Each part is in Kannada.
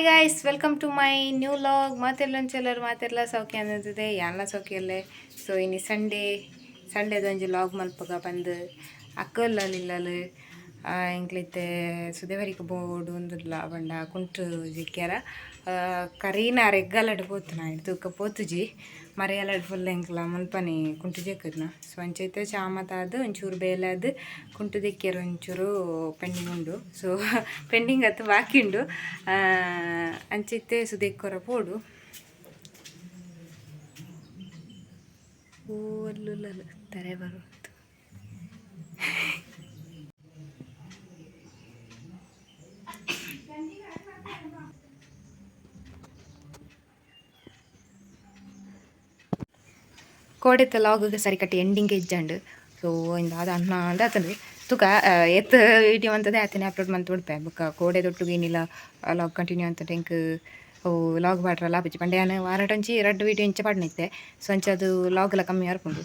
Hi guys welcome to my new vlog ಮಾತೆಲ್ಲೊಂಚೆಲ್ಲರು ಮಾತೆಲ್ಲ ಸೌಖ್ಯ ಅನ್ನೋದಿದೆ. ಸೌಖ್ಯ ಸೌಖ್ಯಲ್ಲೇ ಸೊ ಇನ್ನು ಸಂಡೇ ಸಂಡೇದೊಂಜಿ ಲಾಗ್ ಮಲ್ಪಗ ಬಂದು. ಅಕ್ಕಲ್ಲಲ್ಲಿಲ್ಲಲು ಎಂಕ್ಲಿತ್ತೆ ಸುದೇವರಿಗೆ ಬೋಡು ಉಂದುಲ್ಲ ಬಂಡ ಕುಂಟು ಜಿಕ್ಕ್ಯಾರ ಕರೀನ ರೆಗ್ಗಲಡ್ ಪೋತುನ ತೂಕ ಪೋತುಜಿ ಮರೆಯಲಡ್ ಫುಲ್ ಎಂಕ್ಲ ಮುನ್ಪನಿ ಕುಂಟು ಜೆಕ್ಕದ್ನ ಸೊ ಅಂಚೈತೆ ಚಾಮತಾದು, ಒಂಚೂರು ಬೇಲಾದು, ಕುಂಟು ದಿಕ್ಕ್ಯಾರ ಒಂಚೂರು ಪೆಂಡಿಂಗ್ ಉಂಡು. ಸೊ ಪೆಂಡಿಂಗ್ ಅತ್ತು ಬಾಕಿ ಉಂಡು. ಅಂಚೈತೆ ಸುದೇಕ್ಕೊರ ಪೋಡು. ಓ ಅಲ್ಲುಲ್ಲ ತರೆ ಬರುತ್ತು ಕೋಡೆತ್ತ ಲಾಗ್ಗೆ ಸರಿ ಕಟ್ಟಿ ಎಂಡಿಂಗ್ ಇಜ್ಜಂಡು. ಸೊ ಇಂದ ಅದು ಅನ್ನ ಅಂದ ತುಕ ಎತ್ತ ವಿಡಿಯೋ ಅಂತದೇ ಆತನೇ ಅಪ್ಲೋಡ್ ಮಂತ್ ಉಡ್ಪೆ. ಬೊಕ್ಕ ಕೋಡೆ ದೊಟ್ಟು ಏನಿಲ್ಲ ಲಾಗ್ ಕಂಟಿನ್ಯೂ ಅಂತ ಓ ಲಾಗ್ ಬಾಡ್ರಲ್ಲ ಬಜ್ಜಿ ಪಂಡ್ಯಾನ ವಾರಟಂಚಿ ಎರಡು ವಿಡಿಯೋ ಇಂಚ ಪಾಡ್ನಿತ್ತೆ ಸೊ ಅಂಚ ಅದು ಲಾಗ್ ಎಲ್ಲ ಕಮ್ಮಿ ಹರ್ಕೊಂಡು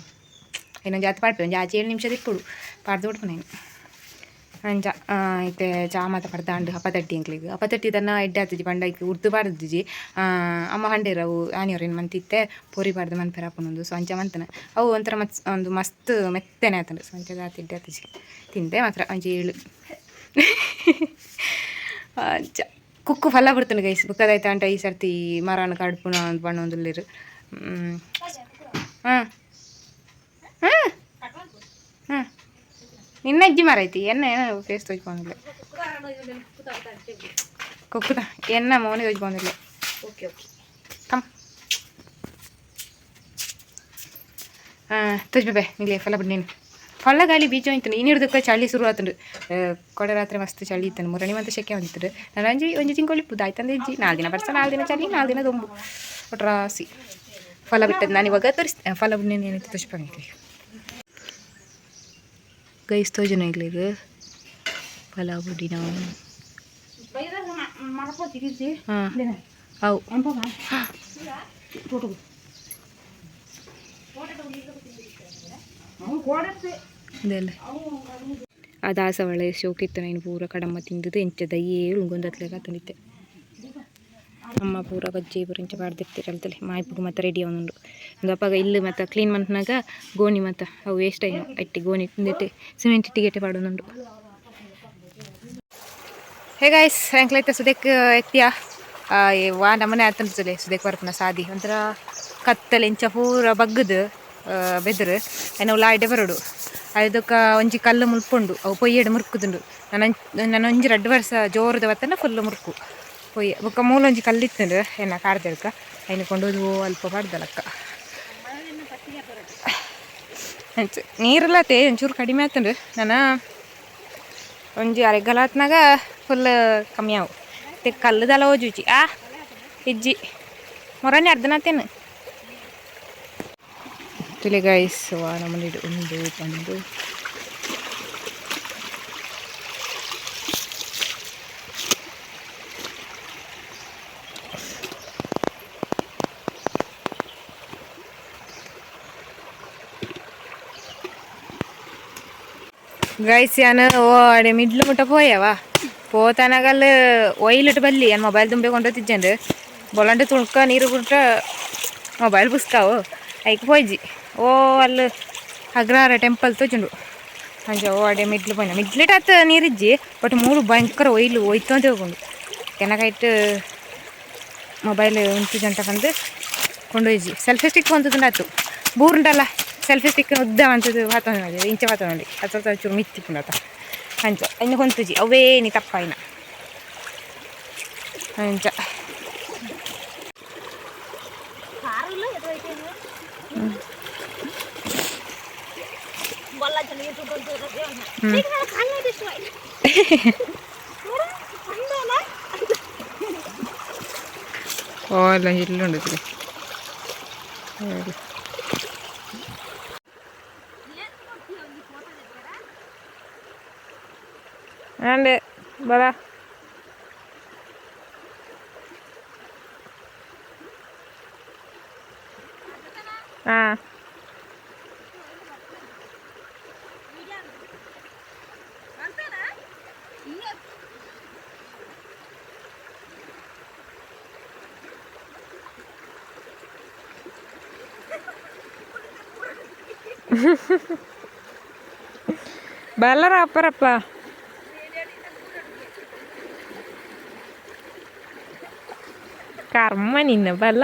ಇನ್ನೊಂದು ಜಾತಿ ಪಾಡ್ಪೆ, ಒಂದು ಆಚೆ ಏಳು ನಿಮಿಷದ ಇಪ್ಪಡು. ಪಾಡ್ದು ಬಿಡ್ಪು ನಾನು. ಐತೆ ಚಾಮತ ಪಡ್ದಾಂಡು ಅಪ್ಪತಟ್ಟಿ ಅಂಕ್ಲಿಗೆ ಅಪತಟ್ಟಿ ತನ್ನ ಎಡ್ಡೆ ಆತಜಿ ಪಂಡೈಕ್ ಉರ್ದು ಬಾರದಿಜಿ ಅಮ್ಮ ಹಂಡೇರವು ಆನಿಯವ್ರೇನು ಮಂತಿತ್ತೆ, ಪೂರಿ ಬಾರ್ದು ಮನ್ ಪೆರಾಪನೊಂದು ಸ್ವಂಚ ಮಂತನ. ಅವು ಒಂಥರ ಮತ್ ಒಂದು ಮಸ್ತ್ ಮೆತ್ತನೆ ಆತಂಡು ಸ್ವಂಚ ಜಾತಿ ಆತ ಎಡ್ಡೆ ಆತಜಿ ತಿಂದೆ ಮಾತ್ರ, ಅಂಜಿ ಏಳು. ಕುಕ್ಕು ಫಲ ಬಿಡ್ತಾನೆ ಗೈಸ್, ಬುಕ್ಕದಾಯ್ತಾ ಅಂಟ ಈ ಸರ್ತಿ ಮರನ ಕಡ್ಪುನ ಅಂದ್ ಬಣ್ಣ ಒಂದು ಹಾಂ ಹಾಂ ಹಾಂ ನಿನ್ನ ಅಜ್ಜಿ ಮರೈತಿ ಎನ್ನ ಏನ ಫೇಸ್ ತೊಜ್ಕೊಂಡಿಲ್ಲ ಕುಕ್ಕುದ ಎನ್ನ ಮೌನಿ ತೊಜ್ಕೊಂಡಿಲ್ಲ ಕಮ್ ತುಜ್ಬೆ ನಿಲ್ಲಿ ಫಲ ಬಿಡ್ ನೀನು ಫಲ ಗಾಳಿ ಬೀಜ ಹೋಯ್ತು ಇನ್ನಿಡ್ದಕ್ಕೆ ಚಳಿ ಶುರು ಆತಂಡು ಕೊಡೆ ರಾತ್ರಿ ಮಸ್ತ್ ಚಳಿ ಇತ್ತನು ಮುರಣಿ ಮತ್ತು ಶೆಕೆ ಹೊಂದಿತ್ತು ನಾನು ಒಂಜಿ ಒಂಜಿ ತಿಂಗಳಿಪ್ಪುದು ಆಯ್ತಂದು ಇಜ್ಜಿ ನಾಲ್ಕು ದಿನ ಬರ್ಸ ನಾಲ್ಕು ದಿನ ಚಳಿ ನಾಲ್ಕು ದಿನ ದೊಂಬು ಒಟ್ರಾಸಿ ಫಲ ಬಿಟ್ಟದ್ದು ನಾನು ಇವಾಗ ತೋರಿಸ್ತೇನೆ ಫಲ ಬಿಟ್ಟು ನೀನು ಏನೈತಿ ತುಷ್ಪಂಗೆ ಗೈಸ್ ತೋಜನ ಇಲ್ಲಿಗೆ ಪಲಾವ್ ಬುಡಿ ನಾವು. ಹಾಂ. ಅವು. ಆ ದಾಸವಳೆ ಶೋಕಿತ್ತು ನಾನು ಪೂರ ಕಡಮ್ಮ ತಿಂದದ್ದು ಎಂಚದ ಏಳು ಉಂಗೊಂದತ್ಲೆಗ ತಂದಿತ್ತೆ ಅಮ್ಮ ಪೂರ ಬಜ್ಜಿ ಪೂರ ಇಂಚ ಪಾಡ್ದಿರ್ತೀರಲ್ತಲೆ ಮಾಯ್ಪುಗು ಮತ್ತೆ ರೆಡಿ ಅವನುಂಡು ಒಂದು ಅಪ್ಪಾಗ ಇಲ್ಲಿ ಮತ್ತೆ ಕ್ಲೀನ್ ಮಾಡ್ನಾಗ ಗೋಣಿ ಮತ್ತೆ ಅವು ವೇಸ್ಟ್ ಅಟ್ಟಿ ಗೋಣಿ ತಿಂದಿಟ್ಟು ಸಿಮೆಂಟ್ ಇಟ್ಟಿಗೆಟ್ಟೆ ಹೇ ಹೇಗಾಯ್ಸ್ ಎಂಕ್ಲೈತೆ ಸುದೇಕ್ ಎತ್ತಿಯ? ವಾ, ನಮ್ಮನೆ ಆತಂತಲೆ ಸುದೇಕ್ ಬರ್ಪನ ಸಾದಿ. ಒಂಥರ ಕತ್ತಲೆ ಇಂಚ ಪೂರ ಬಗ್ಗದು ಬೆದರು, ಏನೋ ಲಾಯ್ಡೆ ಬರೋಡು. ಅದಕ್ಕ ಒಂಜಿ ಕಲ್ಲು ಮುಲ್ಪುಂಡು ಅವು ಪೊಯ್ಯಡು ಮುರುಕುದುಂಡು. ನನ್ನ ನನ್ನ ಒಂಜಿ ರಡ್ಡು ವರ್ಷ ಜೋರದ ಬತ್ತನ ಫುಲ್ ಮುರ್ಕು. ಪೊಯ್ಯ ಬೊಕ್ಕ ಮೂಲೊಂಜಿ ಕಲ್ಲಿತ್ತುಂಡು ಎನ್ನ ಕಾಡ್ದೆಡ್ಕ ಐನ ಕೊಂಡೋದು ಅಲ್ಪ ಪಾಡ್ದಲಕ್ಕ. ಅಂಚ ನೀರೆಲ್ಲ ತೇ ಒಂಚೂರು ಕಡಿಮೆ ಆತುಂಡು. ನಾನು ಒಂಜಿ ಅರೆಗಲಾತ್ನಾಗ ಫುಲ್ ಕಮ್ಮಿ ಆವು. ತೆ ಕಲ್ಲುದಲ್ಲ ಓಜುಚಿ ಆ, ಇಜ್ಜಿ. ಮೊರನೆ ಅರ್ಧನಾತೇನು. ತುಲೆ ಗೈಸ್ ನಮ್ಮಲ್ಲಿ ಒಂದು ಬಂದು ಗೈಸ್, ಯಾನು ಓಡೆ ಮಿಡ್ಲು ಮುಟ್ಟ ಪೋಯವ ಪೋತನಗಲ್ ಒಯ್ಲಿಟ್ಟು ಬಲ್ಲಿ, ಏನು ಮೊಬೈಲ್ ತುಂಬಿಕೊಂಡು ತಿಜ್ಜಂಡು ಬೊಲಂಡು ತುಳ್ಕ ನೀರು ಬಿಟ್ಟ ಮೊಬೈಲ್ ಬುಸ್ಕಾವು. ಐಕ್ ಪೋಯ್ಜಿ ಓ, ಅಲ್ಲಿ ಅಗ್ರಹಾರ ಟೆಂಪಲ್ ತೋಜುಂಡು. ಅಂಜ ಓಡೆ ಮಿಡ್ಲು ಪೋಯ್ನ ಮಿಡ್ಲಿಟಾತ್ ನೀರಿಜ್ಜಿ, ಬಟ್ ಮೂರು ಭಯಂಕರ ಒಯ್ಲು ಒಯ್ತು ಅಂತ ಹೋಗ್ಕೊಂಡು ಕೆನಕೈಟ್ ಮೊಬೈಲ್ ಉಂಟಿದಂತ ಬಂದು ಕೊಂಡೊಯ್ಜಿ. ಸೆಲ್ಫಿ ಸ್ಟಿಕ್ ಬಂತು ಬೂರುಂಡಲ್ಲ. సెల్ఫీ స్టిక్ వద్దామంతది వాతావరణం అది ఇంచ వాతావరణం ఉంది అతను చూడు మిత్తిప్పుడు అత అంచ అయిన కొంతుజి అవే నీ తప్ప అయిన అంచ ഓ എല്ലാം ഇല്ലുണ്ട് ഇതിൽ Nande, bala. Ah. baler apa-apa? ಕರ್ಮ ನಿನ್ನ ಬಲ್ಲ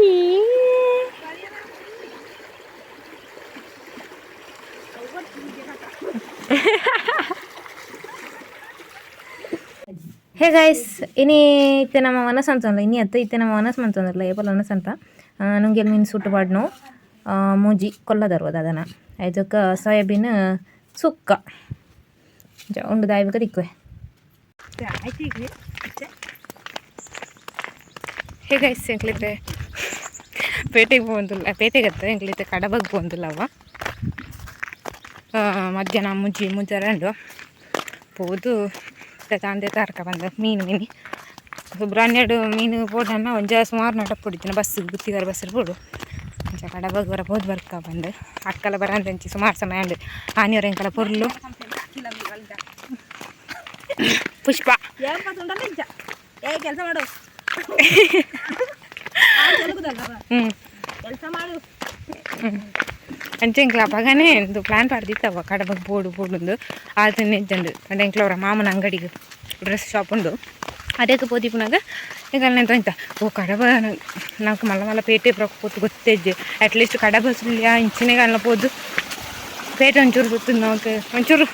ಈ. ಹೇ ಗಾಯ್ಸ್ ಇನಿ ಇತ್ತೆ ನಮ್ಮ ಮನಸ್ಸು ಅಂತಂದ್ರೆ ಇನಿ ಅತ್ತ ಇತ್ತೆ ನಮ್ಮ ಮನಸ್ಸು ಅಂತಂದ್ರಲ್ಲ ಏಪಲ್ ಮನಸ್ಸು ಅಂತ. ನುಂಗೆ ಮೀನು ಸುಟ್ಟು ಬಾಡ್ನು ಆ, ಮೂಜಿ ಕೊಲ್ಲದರ್ವದ ಅದನ್ನು. ಅದಕ್ಕೆ ಸೋಯಾಬೀನ್ ಸುಕ್ಕ. ದಾಯ್ಬೇಕು ತಿಕ್ಕುವೆ ಹೇ ಗೈಸ್ ಎಂಕ್ಲಿತ್ತೆ ಪೇಟೆಗೆ ಬಂದಿಲ್ಲ ಪೇಟೆಗೆ ಹತ್ತ ಎಂಕ್ಲಿತ್ತೆ ಕಡಬಗೆ ಆ, ಮಧ್ಯಾಹ್ನ ಮುಂಜಿ ಮುಜ್ಜರಂಡು ಪೋದು ತಾಂದೆ ತಾರಕ ಬಂದ ಮೀನು ಮೀನಿ ಸುಬ್ರ ಹನ್ನೆರಡು ಮೀನು ಬೋಡನ್ನ ಒಂಜ ಸುಮಾರು ನಟ ಪುಡಿತಿನ ಬಸ್ ಪೋಡು ಬಸ್ಸಲ್ಲಿ ಬೋಡು ಒಂಜ ಬರ ಪೋದು ಬರ್ಕ ಬಂದು ಅಕ್ಕಲ ಬರಂದಂಚಿ ಸುಮಾರು ಸಮಯ ಅಂಡು ಆನಿಯವ್ರ ಎಂಕಲ ಪೊರ್ಲು ಪುಷ್ಪ ಏ ಕೆಲಸ ಮಾಡು ಹ್ಞೂ ಕೆಲಸ ಮಾಡು ಅಂಚೆ ಎಂಕ್ಲ ಅಪ್ಪಗನೇ ಒಂದು ಪ್ಲ್ಯಾನ್ ಪಡ್ದಿತ್ತವ ಕಡಬಗೆ ಬೋಡು ಬೋಡುಂದು ಆತ ನಿಜ್ಜಂಡು ಅಂಡ್ ಎಂಕ್ಲ ಅವರ ಮಾಮನ ಅಂಗಡಿಗೆ ಡ್ರೆಸ್ ಶಾಪ್ ಉಂಡು ಅದಕ್ಕೆ ಪೋದಿಪುನಾಗ ಈಗ ನೆಂತ ಇಂತ ಓ ಕಡಬ నాకు మళ్ళీ మళ్ళీ పేటే ప్రొక్కపోతే ಗೊತ್ತೇಜ್ಜೆ ಅಟ್ಲೀಸ್ಟ್ ಕಡಬ ಸುಳ್ಯ ಇಂಚಿನೇ ಕಾಲ పోదు ಪೇಟ ಒಂಚೂರು ಗೊತ್ತಿದ್ದು ನಾವು ಒಂಚೂರು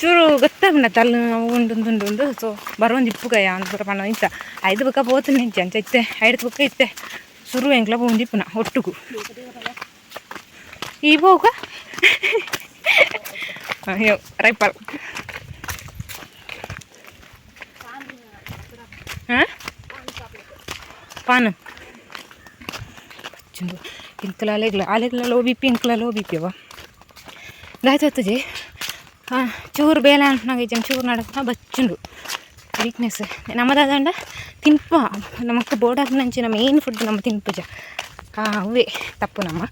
ಚೂರು ಗೊತ್ತಾಗ ತಲೆ ಉಂಡು ಉಂಡು ಉಂಡು ಸೊ ಬರೋಂದು ಇಪ್ಪುಗಯ್ಯ ಅಂತ ಪಣ ಇಂತ ಐದು ಬುಕ್ಕ ಪೋತು ನಿಂಚೆ ಅಂಚ ಇತ್ತೆ ಐದು ಬುಕ್ಕ ಇತ್ತೆ ಸುರು ಎಂಕ್ಲ ಪೋಂದು ಇಪ್ಪುನ ಒಟ್ಟುಗು ಈ ಹೋಗ ಅಯ್ಯೋ ಪಾನ ಪಾನು ಇಂಕಲ ಅಲೆಗ್ಲ ಅಲೆಗ್ಲ ಲೋ ಬಿ ಪಿ ಇಂಕಲ ಲೋ ಬಿ ಪಿ ಅವ ದಾಯ್ತು ಜೇ ಚೂರು ಬೇಲೆ ಅಂಟ್ನಾಗ ಜನ ಚೂರು ನಡಕ ಬಚ್ಚುಂಡು ವೀಕ್ನೆಸ್ ನಮ್ಮದಾದಂಡ ತಿನ್ಪ ನಮಕ್ ಬೋರ್ಡಾಗ ನಂಚಿನ ಮೇನ್ ಫುಡ್ ನಮ್ಮ ತಿನ್ಪುಜ ಅವೇ ತಪ್ಪು ನಮ್ಮ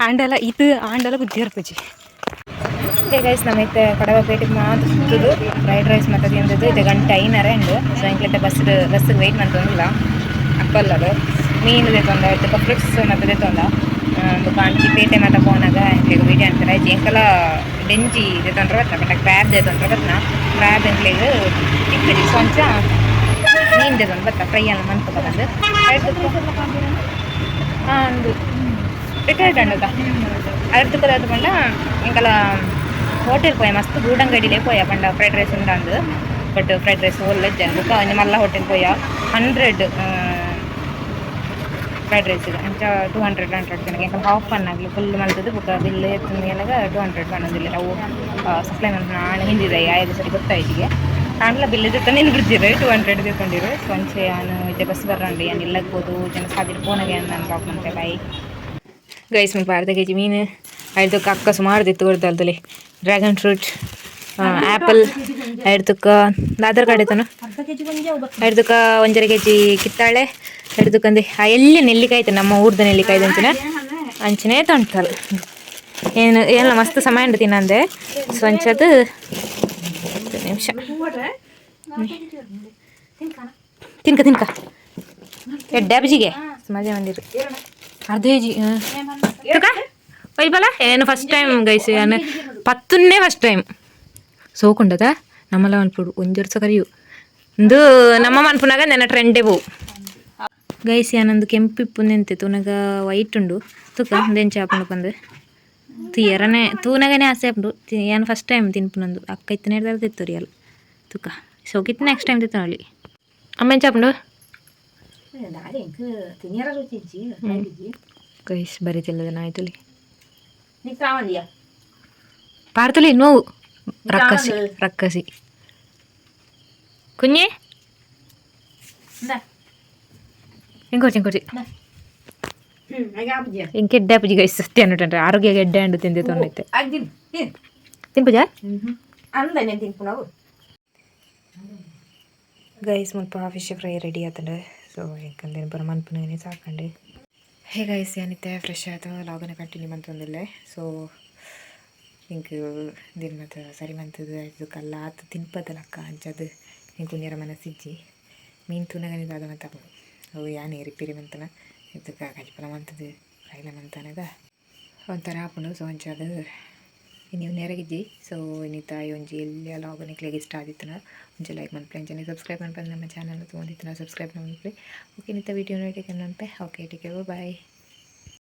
ಆಂಡಲ ಇದು ಆಂಡಲ ಬುದ್ಧಿ ಇರ್ಪುಜಿ ಹೇ ಗೈಸ್ ನಮ್ಮೈತೆ ಕಡವ ಪೇಟೆಗೆ ಮಾತ್ರ ಸುತ್ತದು ಫ್ರೈಡ್ ರೈಸ್ ಮತ್ತು ತಿಂದದ್ದು ಇದು ಗಂಟೆ ಐನರ ಉಂಡು ಸೊ ಇಂಕ್ಲೈತೆ ಬಸ್ ಬಸ್ಸಿಗೆ ವೆಯ್ಟ್ ಮಾಡ್ತೊಂದಿಲ್ಲ ಅಕ್ಕಲ್ಲದು ಮೀನು ತೆತ್ತೊಂದ ಇದಕ್ಕೆ ಫ್ರೂಟ್ಸ್ ಮತ್ತು ತೆತ್ತೊಂದ ಒಂದು ಕಾಂಟಿ ಪೇಟೆ ಮತ್ತು ಫೋನಾಗ ಇಂಕ್ಲಿಗೆ ವೀಡಿಯೋ ಅಂತಾರೆ ಎಂಕಲ ಡೆಂಜಿ ತೆತ್ತೊಂಡ್ರೆ ಬತ್ತ ಬಟ್ ಕ್ರ್ಯಾಬ್ ತೆತ್ತೊಂಡ್ರೆ ಬತ್ತನ ಕ್ರ್ಯಾಬ್ ಎಂಕ್ಲಿಗೆ ಇಕ್ಕಡಿ ಸೊಂಚ ಮೀನು ತೆತ್ತೊಂದು ಬತ್ತ ಫ್ರೈ ಅನ್ನ ಮನ್ಪಕ ಬಂದು ಹಾಂ ಒಂದು ರಿಟೈರ್ಡ್ ಅಂಡದ ಅದ್ರ ಅದು ಪಂಡ ಎಂಕಲ ಹೋಟೆಲ್ పోయా మస్తు గూడంగడిలే పోయా పండ fried rice ఉండాందు but fried rice ఓల్లేదు జనుక మళ్ళీ హోటల్ పోయా హండ్రెడ్ ಫ್ರೈಡ್ ರೈಸ್ ಇದೆ. ಅಂಚ ಟೂ ಹಂಡ್ರೆಡ್ ಹಂಡ್ರೆಡ್ ಜನಕ್ಕೆ ಯಾಕಂದ್ರೆ ಹಾಫ್ ಪನ್ನಾಗಲಿ ಫುಲ್ ಮಲ್ತದ್ದು ಬುಕ್ಕ ಬಿಲ್ ಮೇಲಾಗ ಟೂ ಹಂಡ್ರೆಡ್ ಬನ್ನೋದಿಲ್ಲ ನಾವು ಸಪ್ಲೈ ಮಾಡಿ ನಾಳೆ ಹಿಂದಿದೆ. ಐದು ಸರಿ ಗೊತ್ತಾಯ್ತಿಗೆ ಆಂಡ್ಲ ಬಿಲ್ ಇದ್ದಿತ್ತು ನಿನ್ನ ಬಿಡ್ದಿರು ಟೂ ಹಂಡ್ರೆಡ್ ತಿಳ್ಕೊಂಡಿರು ಸೊ ಅಂಚೆ ನಾನು ಇದೆ ಬಸ್ ಬರಂಡಿ ಏನು ಇಲ್ಲಗ್ಬೋದು. ಜನ ಸಾದಿರು ಫೋನಾಗೆ ನಾನು ಬಾಕ್ ಮಾಡ್ತೆ. ಬಾಯಿ ಗೈಸ್ ಮುಲ್ಪ ಅರ್ಧ ಕೆ ಜಿ ಮೀನು ಐದಕ್ಕೆ ಅಕ್ಕ ಸುಮಾರು ತಿತ್ತು ಕೊಡ್ತಲ್ದಲ್ಲಿ ಡ್ರ್ಯಾಗನ್ ಫ್ರೂಟ್ ಆ್ಯಪಲ್ ಐದಕ್ಕ ಆಧಾರ್ ಕಾರ್ಡ್ ಐತನ. ಕೊಂಚ ಒಂದರ ಕೆ ಜಿ ಕಿತ್ತಾಳೆ. ಐದಕ್ಕಂದು ಆ, ಎಲ್ಲಿ ನೆಲ್ಲಿಕಾಯಿ ಐತೆ? ನಮ್ಮ ಊರ್ದ ನೆಲ್ಲಿಕಾಯಿ ಅಂಚಿನ ಅಂಚನೆ ತೊಂಟಲ್ಲ ಏನು, ಏನಲ್ಲ, ಮಸ್ತ್ ಸಮಯ ಉಂಟು ತಿನ್ನಂದೆ ಹತ್ತು ನಿಮಿಷ. ತಿನ್ಕ ತಿನ್ಕ. ಎಡ್ಡೆ ಅಬ್ಜಿಗೆ ಮಜಾ ಬಂದಿರು. ಅರ್ಧ ಜಿ ಒಯ್ಬಲ ಏನು ಫಸ್ಟ್ ಟೈಮ್ ಗೈಸ್ ಏನು, ಪತ್ತನ್ನೇ ಫಸ್ಟ್ ಟೈಮ್ ಸೋಕೊಂಡದ? ನಮ್ಮಲ್ಲ ಮನ್ಪುಡು. ಒಂದು ವರ್ಷ ಕರಿಯು. ಇಂದು ನಮ್ಮ ಮನ್ಪುನಾಗ ನನ್ನ ಟ್ರೆಂಡೇ ಪೋವು ಗೈಸ್ ಏನೊಂದು ಕೆಂಪು ಇಪ್ಪುಂದೆಂತೆ ತೂನಗ ವೈಟ್ ಉಂಡು ತುಕ ಒಂದೇನು ಚಾಪುಂಡು ಬಂದು ತೀಯರನೆ ತೂನಗನೆ ಆಸೆ ಉಂಡು ಏನು ಫಸ್ಟ್ ಟೈಮ್ ತಿನ್ಪುನಂದು ಅಕ್ಕ ಇತ್ತನೇ ಹಿಡ್ದಾರ ತಿತ್ತು ರಿಯಲ್ ತುಕ ಸೋಕಿತ್ತು ನೆಕ್ಸ್ಟ್ ಟೈಮ್ ತಿತ್ತನೊಳ್ಳಿ ಅಮ್ಮನ ಚಾಪುಂಡು ನಾಳೆ ಎಂಕ್ ತಿನ್ಯಾರ ರುಚಿ ಇಜ್ಜಿ ಇಜ್ಜಿ ಗೈಸ್ ಬರೀತಿಲ್ಲದ ನಾಯ್ತುಲಿ ನೀಕ್ ತಾವಂದಿಯ ಪಾಡ್ತಲಿ ನೋವು ರಕ್ಕಸಿ ఇంకోటి ఇంకోటి ఇంకెడ్డా పుజ్జిగా ఇస్తుంది అన్నట్టు ఆరోగ్య గడ్డ అండు తిందేతోనైతే తింపుజా గైస్ ముల్ప ఫిష్ ఫ్రై రెడీ అవుతుండే ಸೊ ಯಾಕಂದ್ರೆ ಬರೋ ಮನ್ಪನೇ ಸಾಕಂಡು. ಹೇಗೆ ಐಸ್ ಏನಿತ್ತೆ ಫ್ರೆಶ್ ಆಯಿತು. ಲಾಗನ ಕಂಟಿನ್ಯೂ ಮಂತಂದಿಲ್ಲ ಸೋ ಹಿಂಗೆ ದಿನ ಮತ್ತು ಸರಿ ಮಂತದ ಇದು ಕಲ್ಲ ಆತು ತಿನ್ಪದಲ್ಲ ಅಕ್ಕ ಅಂಚದು ಹಿಂಗೆ ಕುಂಜರ ಮನೆ ಸಿಜ್ಜಿ ಮೀನು ತುನಗನಿದಾದ ಅವು ಯಾನೇ ರಿಪೇರಿ ಮಂತನ ಇದಕ್ಕೆ ಕಜ್ಪಲ ಮಂತದು ಫ್ರೈಲ ಮಂತನದ ಒಂಥರ ಆಪುಂಡು ಸೊ ಒಂಚದು ನೀವು ನೇರಾಗಿದ್ದಿ ಸೊ ಇನ್ನಿತ ಒಂಜಿ ಎಲ್ಲಿ ಲಾಗ್ ನಿಕ್ಲಿಗೆ ಇಷ್ಟ ಆದಿತ್ತನ ಒಂಚೆ ಲೈಕ್ ಮನ್ಪೆ ಅಂಚನೆ ಸಬ್ಸ್ಕ್ರೈಬ್ ಮಾಡ್ಬೇಕು ನಮ್ಮ ಚಾನಲ್ ತೊಗೊಂಡಿತ್ತನ ಸಬ್ಸ್ಕ್ರೈಬ್ ಮಾಡ್ಬಿಡಿ ಓಕೆ ನಿತ್ತ ವೀಡಿಯೋ ನೋಡಿ ನನ್ಪೆ ಓಕೆ ಟೇಕ್ ಬಾಯ್